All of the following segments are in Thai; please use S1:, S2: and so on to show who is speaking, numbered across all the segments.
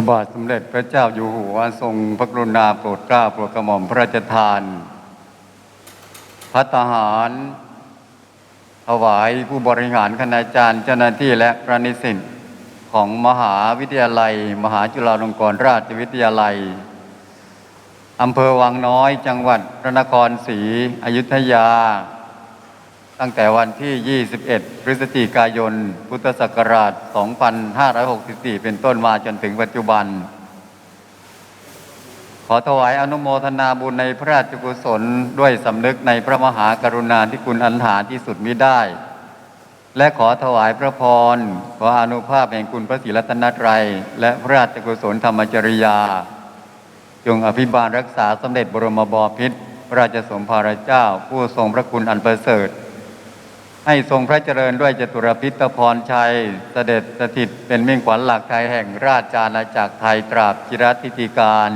S1: ระบาทสมเด็จพระเจ้าอยู่หัวทรงพระกรุณาโปรดเกล้าโปรดกระหม่อมพระราชทานพัตหาร ถวายผู้บริหารคณาจารย์เจ้าหน้าที่และพระนิสิตของมหาวิทยาลัย มหาจุฬาลงกรณราชวิทยาลัยอำเภอวังน้อยจังหวัดพระนครศรีอยุธยา ตั้งแต่วันที่ 21 พฤศจิกายน พุทธศักราช 2564 เป็นต้นมาจนถึงปัจจุบัน ขอถวายอนุโมทนาบุญในพระราชกุศลด้วยสำนึกในพระมหากรุณาธิคุณอันหาที่สุดมิได้ และขอถวายพระพร ขออนุภาพแห่งคุณพระศรีรัตนตรัย และพระราชกุศลธรรมจริยา จงอภิบาลรักษาสมเด็จบรมบพิตรราชสมภารเจ้า ผู้ทรงพระคุณอันประเสริฐ ให้ทรงพระเจริญด้วยจตุรพิตรพรชัยเสด็จสถิตเป็นมิ่งขวัญหลักไทยแห่งราชอาณาจักรไทยตราบจิรัติติการ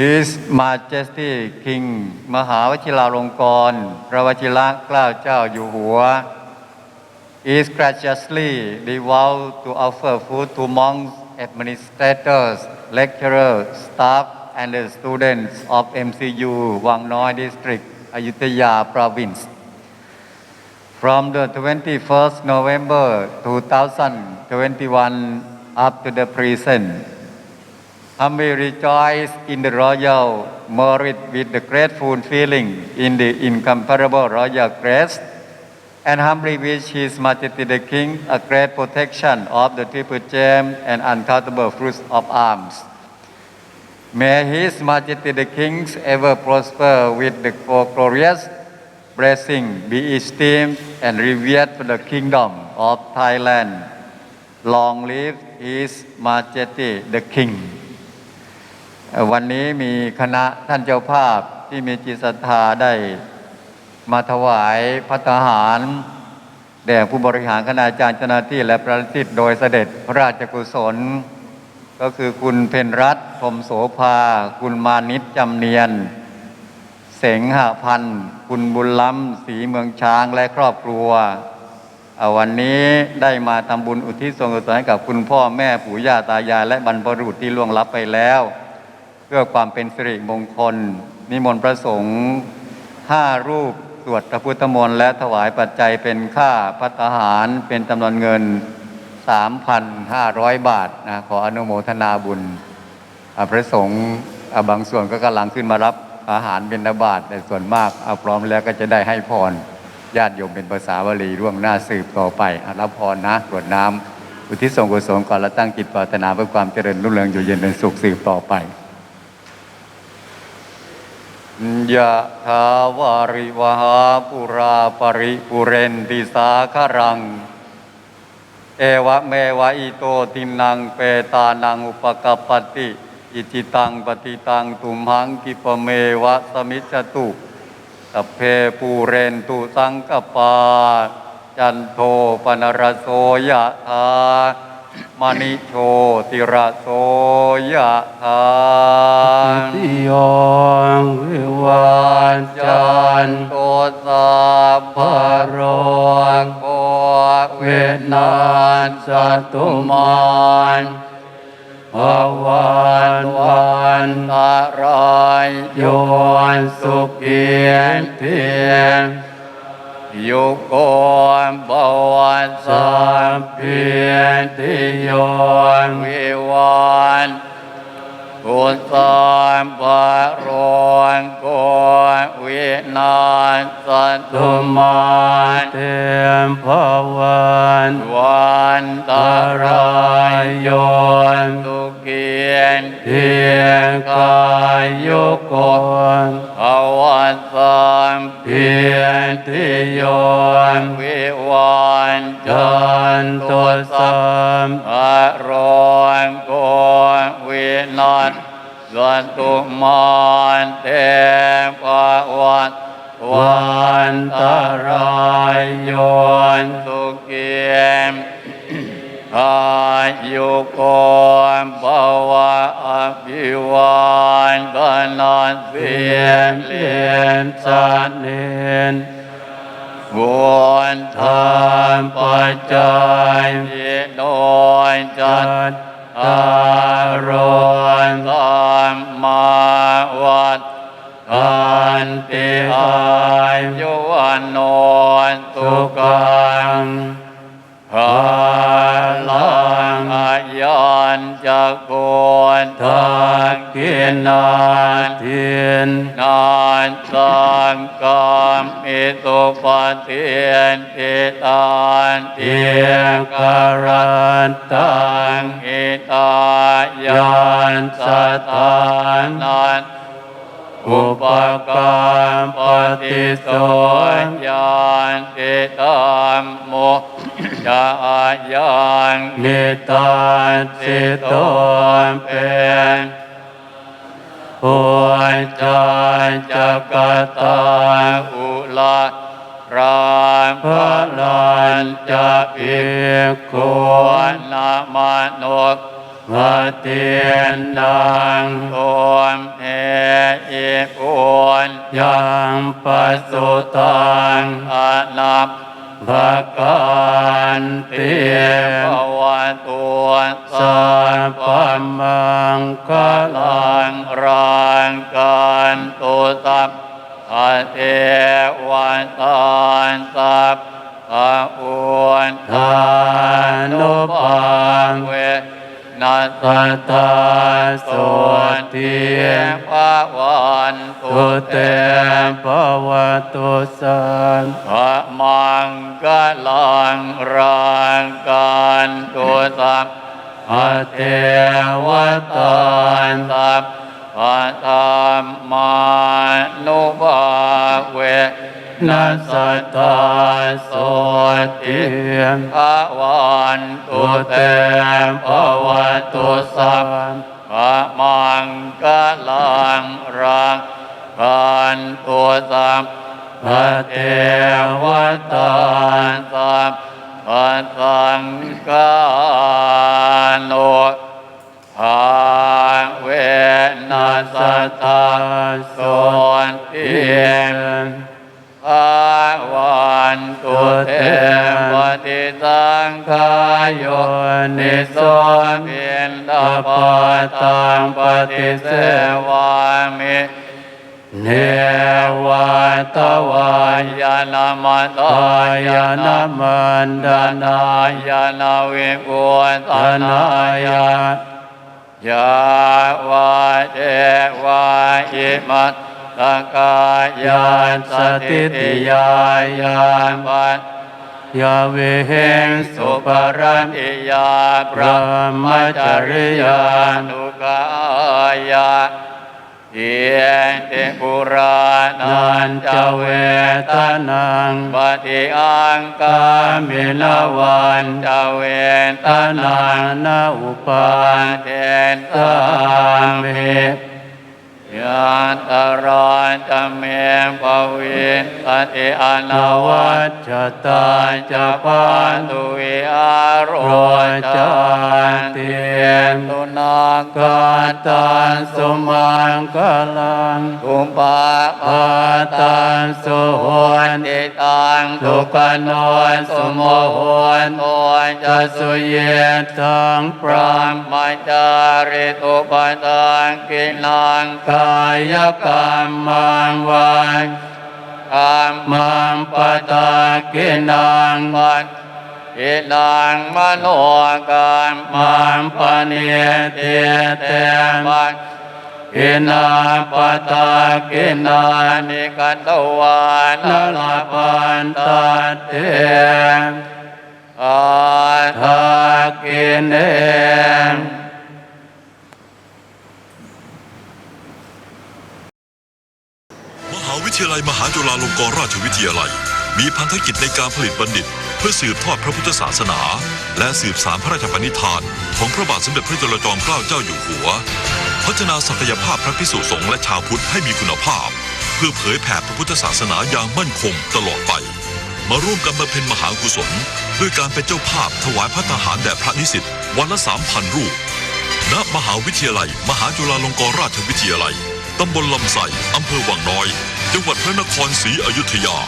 S1: His Majesty King มหาวชิราลงกร พระวชิระเกล้าเจ้าอยู่หัว is graciously devout to offer food to monks, administrators, lecturers, staff, and the students of MCU Wang Noi District, Ayutthaya Province. From the 21st November 2021 up to the present, humbly rejoice in the royal merit with the grateful feeling in the incomparable royal grace and humbly wish His Majesty the King a great protection of the triple gem and uncountable fruits of arms. May His Majesty the Kings ever prosper with the glorious blessing, be esteemed and revered for the kingdom of Thailand. Long live His Majesty the King. วันนี้มีคณะท่านเจ้าภาพที่มีจิตศรัทธาได้มาถวายพัตตาหาร แด่ผู้บริหารคณาจารย์เจ้าหน้าที่และประสิทธิ์โดยเสด็จพระราชกุศล ก็คือคุณเพนรัตพรมโสภา คุณมานิตจำเนียน เสงหพันธ์คุณบุญล้ำศรีเมืองช้างและครอบครัว วันนี้ได้มาทำบุญอุทิศส่วนกุศลให้กับคุณพ่อแม่ปู่ย่าตายาย และบรรพบุรุษที่ล่วงลับไปแล้ว เพื่อความเป็นสิริมงคล นิมนต์พระสงฆ์ห้ารูปสวดพระพุทธมนต์และถวายปัจจัยเป็นค่าพัตตาหารเป็นจำนวนเงิน 3,500 บาทนะขออนุโมทนาบุญพระสงฆ์บางส่วนก็กำลังขึ้นมารับ อาหารเป็นนบาตแต่ส่วนมากเอาพร้อมแล้วก็จะได้ให้พรญาติโยมเป็นภาษาบาลีร่วงหน้าสืบต่อไปอรับพรนะกรวดน้ำอุทิศส่งกุศลก่อนและตั้งจิตปรารถนาเพื่อความเจริญรุ่งเรืองอยู่เย็นเป็นสุขสืบต่อไปยะถาวาริวหาปุราปริปุเรนติสาคารัง เอวะเมวะอิโตตินังเปตานังอุปกปติ อิจิตังปฏิตังตุมหังกิปเมวะสมิจจตุสัพเพปูเรนตุสังกปา จันโทปนรโสยะธามณิโชติระโสยะธา
S2: ติยองวิวันจัน
S1: โตสา
S2: พระโร
S1: โก
S2: เวนานสัตุมาน ภวันวัน
S1: ตาราย
S2: โยนสุขีเพียง
S1: ยุโกมบวช
S2: สัพเพียงติโยน
S1: วิวันกุศลบารนโก วินาสั
S2: ตุมาเตมภวัน
S1: วันต
S2: รา
S1: ย
S2: โย
S1: ตุเกียน
S2: เทียงกายุยกน
S1: อวันสัมเพีย
S2: นทิโยน
S3: วิวัน
S2: จันตุสัม
S3: อรอนโกวินา สันตุมานเตปะวัต
S2: วันตรายโยน
S3: สุเกียมอายุโกมภวะอภิวันกนันเสีย
S2: เลียน
S3: เลียน
S2: สันเนน
S3: วนทา
S2: ทามปัจจัย
S3: ยิโดยจั
S2: จั
S3: ตา
S2: รอนา
S3: มอิตุปฏิยนติตานติ
S2: เทียกรันตัง
S3: อิตายา
S2: น
S3: ส
S2: ส
S3: ตา
S2: นั
S3: น
S2: อุปกรรปฏิส
S3: นยานติตามโมจายัง
S2: นิตาสิโตเป็น หัวใจจักตา
S3: อุลารา
S2: พระลันจะภิกขุ
S3: นนามาโนก
S2: มาเตียนดัง
S3: โอมเออิปุน
S2: ยังปัสสุตัง
S3: อานับ
S2: ภะกันเตีย
S3: ภว ตัว
S2: สัพพมังค
S3: ก
S2: ลั
S3: ลั
S2: ง
S3: งรังกันตุสัพพะเทวันตานสัพอุน
S2: ทานุปัง
S3: เว นัส
S2: สัตตาส
S3: ส่วน
S2: ติ
S3: เทียพระวันตุเต
S2: เตภวตุสัน
S3: พระมังกะลังรังกันตุสัพ
S2: อเทวตา
S3: ตานสัพพะธรรมานุภ
S2: นัสสตาโสติ
S3: พระวันตุเต
S2: เตภวตุสัพ
S3: พะมังกะลังรังกันตุสัพ
S2: พะเทวตา
S3: สัพพะสังฆาโนภาเวนัสตตาโสติ ภาวันตุเตปฏิสังขายโยนิโสเพียนตปาตังปฏิเสวามิ
S2: เนวาตวาย
S3: ยานามาตา
S2: ตายานามันดานา
S3: ยานาวิปุต
S2: ตานายา
S3: ยาวาเทวาอิมัต ตกายายา
S2: นสติติยายาน
S3: ปัต
S2: ยาเวหิงสุปรั
S3: นติยาพระ
S2: ระมจริยา
S3: นุกายาเทียนเตปุรานั
S2: น
S3: จเวต
S2: นัง
S3: ปฏิอังกา
S2: มินวัน
S3: จเวตานา
S2: นานาอุปา
S3: เทน
S2: ตา
S3: ตา
S2: มิ
S3: ยานตรานจเมปวินตติอน
S2: น
S3: วั
S2: วัจจตาจะปา
S3: นตุวิอาร
S2: โร
S3: จ
S2: จา
S3: น
S2: เตียน
S3: ตุ กา
S2: ตันสุมังกลัง
S3: กุปา
S2: ปาตันสุหน
S3: ติตัง
S2: ทุกขนนสุโมหน
S3: โนจะ
S2: จะ
S3: สุ
S2: เยตังป
S3: พ
S2: ราม
S3: มัจจาริตุปตังกินัง
S2: กายกรรมังวัน
S3: กาม
S2: มังปตากินัง
S3: ปัต กินังมโนกาม
S2: มังปเนเตเตม
S3: ปัต
S2: กินาปตากินา
S3: นิกันตวาน
S2: นลาปันตาเต
S3: อา
S2: ทากินเอง
S4: มหาวิทยาลัยมหาจุฬาลงกรณราชวิทยาลัย มีพันธกิจในการผลิตบัณฑิต พื่อสืบทอดพระพุทธศาสนา และสืบสารพระราชปณิธาน ของพระบาทสมเด็จพระจุลจอมเกล้าเจ้าอยู่หัว พัฒนาศักยภาพพระพิสุสงฆ์และชาวพุทธให้มีคุณภาพ เพื่อเผยแผ่พระพุทธศาสนาอย่างมั่นคงตลอดไป มาร่วมกันบำเพ็ญมหากุศลด้วยการเป็นเจ้าภาพถวายพระทหารแด่พระนิสิตวันละสามพันรูปณมหาวิทยาลัย มหาจุฬาลงกรณราชวิทยาลัยตำบลลำไส้อำเภอวังน้อย จังหวัดพระนครศรีอยุธยา